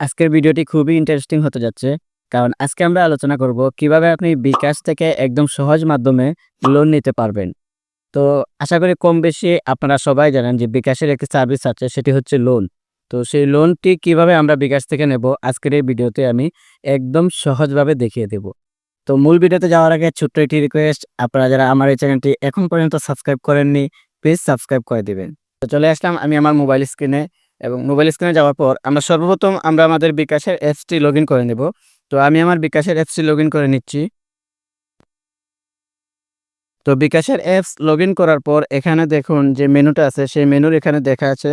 আজকের ভিডিওটি খুবই ইন্টারেস্টিং হতে যাচ্ছে। কারণ আজকে আমরা আলোচনা করব কীভাবে আপনি বিকাশ থেকে একদম সহজ মাধ্যমে লোন নিতে পারবেন। তো আশা করি কম বেশি আপনারা সবাই জানেন যে বিকাশের একটি সার্ভিস আছে, সেটি হচ্ছে লোন তো সেই লোনটি কীভাবে আমরা বিকাশ থেকে নেব, আজকের এই ভিডিওতে আমি একদম সহজভাবে দেখিয়ে দেব। তো মূল ভিডিওতে যাওয়ার আগে ছোট্ট একটি রিকোয়েস্ট আপনারা যারা আমার এই চ্যানেলটি এখন পর্যন্ত সাবস্ক্রাইব করেননি প্লিজ সাবস্ক্রাইব করে দিবেন। তো চলে আসলাম আমি আমার মোবাইল স্ক্রিনে এবং মোবাইল স্ক্রিনে যাওয়ার পর আমরা সর্বপ্রথম আমরা আমাদের বিকাশের অ্যাপসটি লগ করে নেব। তো আমি আমার বিকাশের অ্যাপসটি লগ করে নিচ্ছি। তো বিকাশের অ্যাপস লগ করার পর এখানে দেখুন যে মেনুটা আছে, সেই মেনুর এখানে দেখা আছে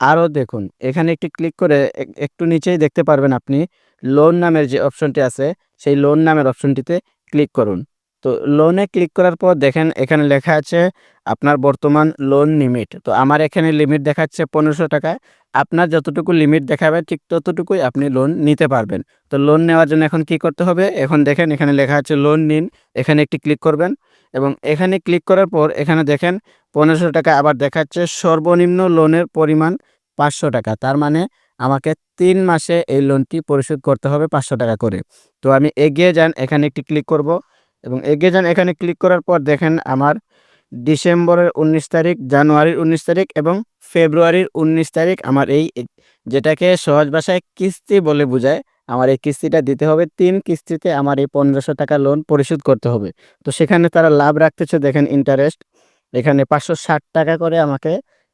আরও দেখুন। এখানে একটি ক্লিক করে একটু নিচেই দেখতে পারবেন আপনি লোন নামের যে অপশনটি আছে, সেই লোন নামের অপশনটিতে ক্লিক করুন। তো লোনে ক্লিক করার পর দেখেন এখানে লেখা আছে, আপনার বর্তমান লোন লিমিট তো আমার এখানে লিমিট দেখাচ্ছে পনেরোশো টাকা। আপনার যতটুকু লিমিট দেখাবে ঠিক ততটুকুই আপনি লোন নিতে পারবেন। তো লোন নেওয়ার জন্য এখন কি করতে হবে? এখন দেখেন এখানে লেখা আছে লোন নিন। এখানে একটি ক্লিক করবেন এবং এখানে ক্লিক করার পর এখানে দেখেন পনেরোশো টাকা আবার দেখাচ্ছে সর্বনিম্ন লোনের পরিমাণ পাঁচশো টাকা। তার মানে আমাকে তিন মাসে এই লোনটি পরিশোধ করতে হবে পাঁচশো টাকা করে। তো আমি এগিয়ে যান, এখানে একটি ক্লিক করব। এবং এগিয়ে যান এখানে ক্লিক করার পর দেখেন আমার ডিসেম্বরের উনিশ তারিখ, জানুয়ারির উনিশ তারিখ এবং ফেব্রুয়ারির উনিশ তারিখ আমার এই যেটাকে সহজ ভাষায় কিস্তি বলে বোঝায়। আমার এই কিস্তিটা দিতে হবে। তিন কিস্তিতে আমার এই পনেরোশো টাকা লোন পরিশোধ করতে হবে। তো সেখানে তারা লাভ রাখতেছে দেখেন ইন্টারেস্ট এখানে পাঁচশো ষাট টাকা করে আমাকে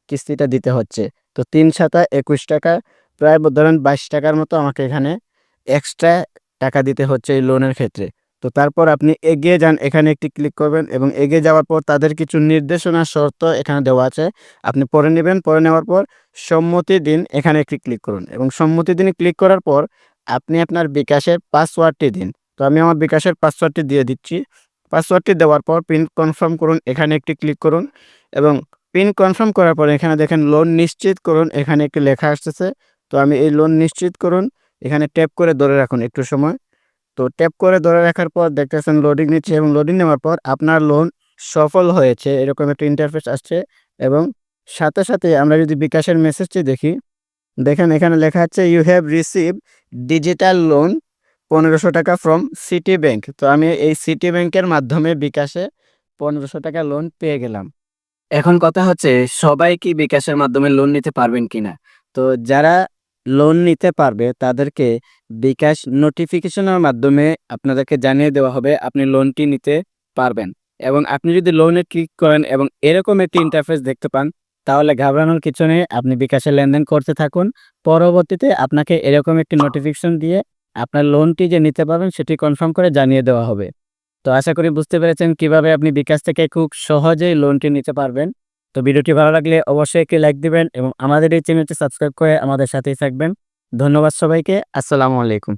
কিস্তিটা দিতে হচ্ছে। তো তিন সাতা একুশ টাকা, প্রায় ধরেন বাইশ টাকার মতো আমাকে এখানে এক্সট্রা টাকা দিতে হচ্ছে এই লোনের ক্ষেত্রে। তো তারপর আপনি এগিয়ে যান, এখানে একটি ক্লিক করবেন এবং এগিয়ে যাওয়ার পর তাদের কিছু নির্দেশনা শর্ত এখানে দেওয়া আছে। আপনি পড়ে নেবেন, পড়ে নেওয়ার পর সম্মতি দিন, এখানে একটি ক্লিক করুন এবং সম্মতি দিনে ক্লিক করার পর আপনি আপনার বিকাশের পাসওয়ার্ডটি দিন। তো আমি আমার বিকাশের পাসওয়ার্ডটি দিয়ে দিচ্ছি। পাসওয়ার্ডটি দেওয়ার পর পিন কনফার্ম করুন, এখানে একটি ক্লিক করুন এবং পিন কনফার্ম করার পর এখানে দেখেন লোন নিশ্চিত করুন, এখানে একটি লেখা আসতেছে। তো আমি এই লোন নিশ্চিত করুন, এখানে ট্যাপ করে ধরে রাখুন একটু সময়। তো ট্যাপ করে ধরে রাখার পর দেখতেছেন লোডিং নিচ্ছে এবং লোডিং নেওয়ার পর আপনার লোন সফল হয়েছে, এরকম একটা ইন্টারফেস আসছে এবং সাথে সাথে আমরা যদি বিকাশের মেসেজটি দেখি, দেখেন এখানে লেখা আছে you have receive digital loan পনেরোশো টাকা ফ্রম সিটি ব্যাংক তো আমি এই সিটি ব্যাংকের মাধ্যমে বিকাশে পনেরোশো টাকা লোন পেয়ে গেলাম। এখন কথা হচ্ছে, সবাই কি বিকাশের মাধ্যমে লোন নিতে পারবেন কিনা? তো যারা লোন নিতে পারবে, তাদেরকে বিকাশ নোটিফিকেশনের মাধ্যমে আপনাদেরকে জানিয়ে দেওয়া হবে আপনি লোনটি নিতে পারবেন। এবং আপনি যদি লোনে ক্লিক করেন এবং এরকম একটি ইন্টারফেস দেখতে পান, তাহলে ঘাবড়ানোর কিছু নেই, আপনি বিকাশে লেনদেন করতে থাকুন। পরবর্তীতে আপনাকে এরকম একটি নোটিফিকেশন দিয়ে আপনার লোনটি যে নিতে পারবেন, সেটি কনফার্ম করে জানিয়ে দেওয়া হবে। তো আশা করি বুঝতে পেরেছেন কীভাবে আপনি বিকাশ থেকে খুব সহজেই লোনটি নিতে পারবেন। তো ভিডিওটি ভালো লাগলে অবশ্যই একটি লাইক দিবেন এবং আমাদের এই চ্যানেলটি সাবস্ক্রাইব করে আমাদের সাথেই থাকবেন। ধন্যবাদ সবাইকে। আসসালামু আলাইকুম।